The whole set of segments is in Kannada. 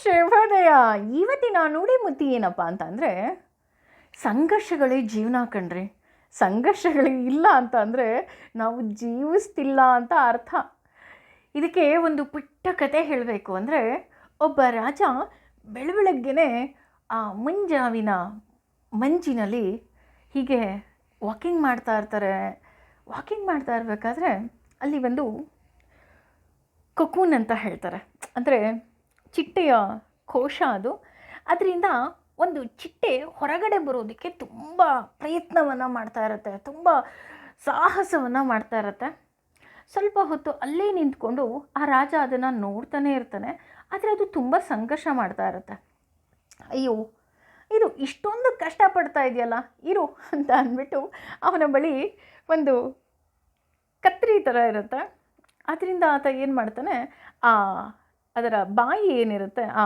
ಶುಭೋದಯ ಇವತ್ತಿನ ನುಡಿ ಮುತ್ತಿ ಏನಪ್ಪ ಅಂತಂದರೆ, ಸಂಘರ್ಷಗಳೇ ಜೀವನ ಕಣ್ರಿ. ಸಂಘರ್ಷಗಳೇ ಇಲ್ಲ ಅಂತ ಅಂದರೆ ನಾವು ಜೀವಿಸ್ತಿಲ್ಲ ಅಂತ ಅರ್ಥ. ಇದಕ್ಕೆ ಒಂದು ಪುಟ್ಟ ಕತೆ ಹೇಳಬೇಕು ಅಂದರೆ, ಒಬ್ಬ ರಾಜ ಬೆಳಬೆಳಗ್ಗೆನೆ ಆ ಮುಂಜಾವಿನ ಮಂಜಿನಲ್ಲಿ ಹೀಗೆ ವಾಕಿಂಗ್ ಮಾಡ್ತಾ ಇರ್ತಾರೆ. ವಾಕಿಂಗ್ ಮಾಡ್ತಾ ಇರಬೇಕಾದ್ರೆ ಅಲ್ಲಿ ಒಂದು ಕೊಕೂನ್ ಅಂತ ಹೇಳ್ತಾರೆ. ಅಂದರೆ ಚಿಟ್ಟೆಯ ಕೋಶ ಅದು. ಅದರಿಂದ ಒಂದು ಚಿಟ್ಟೆ ಹೊರಗಡೆ ಬರೋದಕ್ಕೆ ತುಂಬ ಪ್ರಯತ್ನವನ್ನು ಮಾಡ್ತಾ ಇರುತ್ತೆ, ತುಂಬ ಸಾಹಸವನ್ನು ಮಾಡ್ತಾ ಇರುತ್ತೆ. ಸ್ವಲ್ಪ ಹೊತ್ತು ಅಲ್ಲೇ ನಿಂತ್ಕೊಂಡು ಆ ರಾಜ ಅದನ್ನು ನೋಡ್ತಾನೆ ಇರ್ತಾನೆ, ಆದರೆ ಅದು ತುಂಬ ಸಂಘರ್ಷ ಮಾಡ್ತಾ ಇರುತ್ತೆ. ಅಯ್ಯೋ, ಇದು ಇಷ್ಟೊಂದು ಕಷ್ಟಪಡ್ತಾ ಇದೆಯಲ್ಲ, ಇರು ಅಂತ ಅಂದ್ಬಿಟ್ಟು ಅವನ ಬಳಿ ಒಂದು ಕತ್ರಿ ಥರ ಇರುತ್ತೆ. ಅದರಿಂದ ಆತ ಏನು ಮಾಡ್ತಾನೆ, ಆ ಅದರ ಬಾಯಿ ಏನಿರುತ್ತೆ ಆ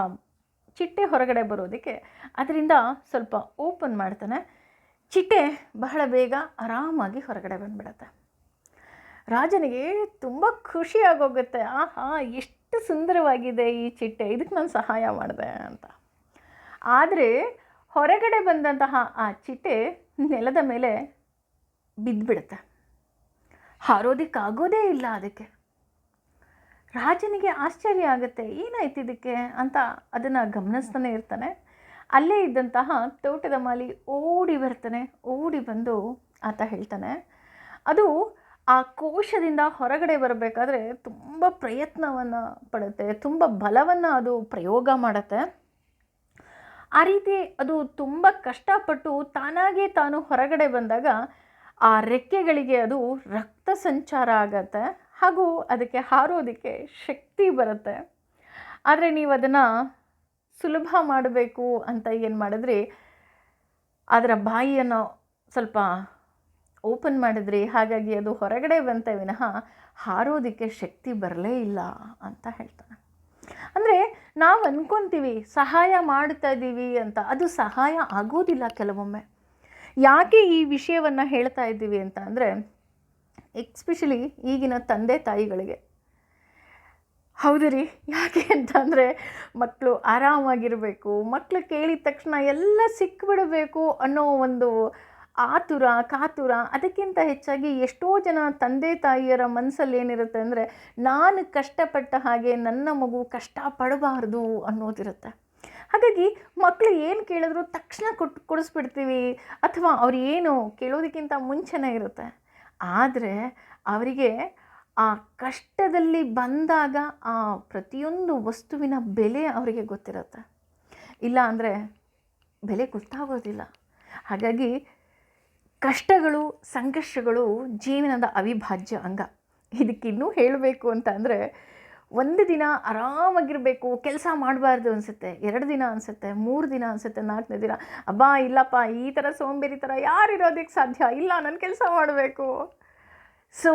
ಚಿಟ್ಟೆ ಹೊರಗಡೆ ಬರೋದಕ್ಕೆ ಅದರಿಂದ ಸ್ವಲ್ಪ ಓಪನ್ ಮಾಡ್ತಾನೆ. ಚಿಟ್ಟೆ ಬಹಳ ಬೇಗ ಆರಾಮಾಗಿ ಹೊರಗಡೆ ಬಂದ್ಬಿಡತ್ತೆ. ರಾಜನಿಗೆ ತುಂಬ ಖುಷಿಯಾಗೋಗುತ್ತೆ ಆಹಾ, ಎಷ್ಟು ಸುಂದರವಾಗಿದೆ ಈ ಚಿಟ್ಟೆ, ಇದಕ್ಕೆ ನಾನು ಸಹಾಯ ಮಾಡಿದೆ ಅಂತ. ಆದರೆ ಹೊರಗಡೆ ಬಂದಂತಹ ಆ ಚಿಟ್ಟೆ ನೆಲದ ಮೇಲೆ ಬಿದ್ದುಬಿಡುತ್ತೆ. ಹಾರೋದಕ್ಕಾಗೋದೇ ಇಲ್ಲ ಅದಕ್ಕೆ. ರಾಜನಿಗೆ ಆಶ್ಚರ್ಯ ಆಗುತ್ತೆ, ಏನಾಯ್ತು ಅಂತ ಅದನ್ನು ಗಮನಿಸ್ತಾನೆ ಇರ್ತಾನೆ. ಅಲ್ಲೇ ಇದ್ದಂತಹ ತೋಟದ ಮಾಲಿ ಓಡಿ ಬರ್ತಾನೆ, ಓಡಿ ಬಂದು ಆತ ಹೇಳ್ತಾನೆ, ಅದು ಆ ಕೋಶದಿಂದ ಹೊರಗಡೆ ಬರಬೇಕಾದ್ರೆ ತುಂಬ ಪ್ರಯತ್ನವನ್ನು ಪಡುತ್ತೆ, ತುಂಬ ಬಲವನ್ನು ಅದು ಪ್ರಯೋಗ ಮಾಡುತ್ತೆ. ಆ ರೀತಿ ಅದು ತುಂಬ ಕಷ್ಟಪಟ್ಟು ತಾನಾಗೇ ತಾನು ಹೊರಗಡೆ ಬಂದಾಗ ಆ ರೆಕ್ಕೆಗಳಿಗೆ ಅದು ರಕ್ತ ಸಂಚಾರ ಆಗತ್ತೆ. ಹಾಗೂ ಅದಕ್ಕೆ ಹಾರೋದಕ್ಕೆ ಶಕ್ತಿ ಬರುತ್ತೆ. ಆದರೆ ನೀವು ಅದನ್ನು ಸುಲಭ ಮಾಡಬೇಕು ಅಂತ ಏನು ಮಾಡಿದ್ರಿ? ಅದರ ಬಾಯಿಯನ್ನು ಸ್ವಲ್ಪ ಓಪನ್ ಮಾಡಿದ್ರಿ. ಹಾಗಾಗಿ ಅದು ಹೊರಗಡೆ ಬಂತೆ ವಿನಃ ಹಾರೋದಕ್ಕೆ ಶಕ್ತಿ ಬರಲೇ ಇಲ್ಲ ಅಂತ ಹೇಳ್ತಾನೆ. ಅಂದರೆ ನಾವು ಅಂದ್ಕೊತೀವಿ ಸಹಾಯ ಮಾಡ್ತಾ ಇದ್ದೀವಿ ಅಂತ. ಅದು ಸಹಾಯ ಆಗೋದಿಲ್ಲ ಕೆಲವೊಮ್ಮೆ. ಯಾಕೆ ಈ ವಿಷಯವನ್ನು ಹೇಳ್ತಾ ಇದ್ದೀವಿ ಅಂತ ಅಂದರೆ ಎಕ್ಸ್ಪೆಷಲಿ ಈಗಿನ ತಂದೆ ತಾಯಿಗಳಿಗೆ. ಹೌದು ರೀ. ಯಾಕೆ ಅಂತಂದರೆ ಮಕ್ಕಳು ಆರಾಮಾಗಿರಬೇಕು ಮಕ್ಕಳು ಕೇಳಿದ ತಕ್ಷಣ ಎಲ್ಲ ಸಿಕ್ಬಿಡಬೇಕು ಅನ್ನೋ ಒಂದು ಆತುರ, ಕಾತುರ, ಅದಕ್ಕಿಂತ ಹೆಚ್ಚಾಗಿ ಎಷ್ಟೋ ಜನ ತಂದೆ ತಾಯಿಯರ ಮನಸ್ಸಲ್ಲಿ ಏನಿರುತ್ತೆ ಅಂದರೆ, ನಾನು ಕಷ್ಟಪಟ್ಟ ಹಾಗೆ ನನ್ನ ಮಗು ಕಷ್ಟಪಡಬಾರ್ದು ಅನ್ನೋದಿರುತ್ತೆ. ಹಾಗಾಗಿ ಮಕ್ಕಳು ಏನು ಕೇಳಿದ್ರು ತಕ್ಷಣ ಕೊಟ್ಟು ಕೊಡಿಸ್ಬಿಡ್ತೀವಿ, ಅಥವಾ ಅವ್ರು ಏನು ಕೇಳೋದಕ್ಕಿಂತ ಮುಂಚೆನೇ ಇರುತ್ತೆ. ಆದರೆ ಅವರಿಗೆ ಆ ಕಷ್ಟದಲ್ಲಿ ಬಂದಾಗ ಆ ಪ್ರತಿಯೊಂದು ವಸ್ತುವಿನ ಬೆಲೆ ಅವರಿಗೆ ಗೊತ್ತಿರುತ್ತೆ. ಇಲ್ಲ ಅಂದರೆ ಬೆಲೆ ಗೊತ್ತಾಗೋದಿಲ್ಲ. ಹಾಗಾಗಿ ಕಷ್ಟಗಳು, ಸಂಘರ್ಷಗಳು ಜೀವನದ ಅವಿಭಾಜ್ಯ ಅಂಗ. ಇದಕ್ಕಿನ್ನೂ ಹೇಳಬೇಕು ಅಂತ ಅಂದರೆ ಒಂದು ದಿನ ಆರಾಮಾಗಿರಬೇಕು, ಕೆಲಸ ಮಾಡಬಾರ್ದು ಅನಿಸುತ್ತೆ. ಎರಡು ದಿನ ಅನಿಸುತ್ತೆ, ಮೂರು ದಿನ ಅನಿಸುತ್ತೆ, ನಾಲ್ಕನೇ ದಿನ. ಅಬ್ಬಾ, ಇಲ್ಲಪ್ಪ, ಈ ಥರ ಸೋಂಬೇರಿ ಥರ ಯಾರು ಇರೋದಕ್ಕೆ ಸಾಧ್ಯ? ಇಲ್ಲ, ನಾನು ಕೆಲಸ ಮಾಡಬೇಕು. ಸೊ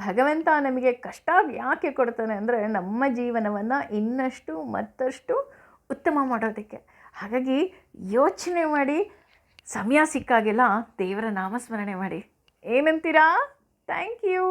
ಭಗವಂತ ನಮಗೆ ಕಷ್ಟ ಯಾಕೆ ಕೊಡ್ತಾನೆ ಅಂದರೆ ನಮ್ಮ ಜೀವನವನ್ನು ಇನ್ನಷ್ಟು ಮತ್ತಷ್ಟು ಉತ್ತಮ ಮಾಡೋದಕ್ಕೆ. ಹಾಗಾಗಿ ಯೋಚನೆ ಮಾಡಿ, ಸಮಯ ಸಿಕ್ಕಾಗೆಲ್ಲ ದೇವರ ನಾಮಸ್ಮರಣೆ ಮಾಡಿ. ಏನಂತೀರಾ? Thank you.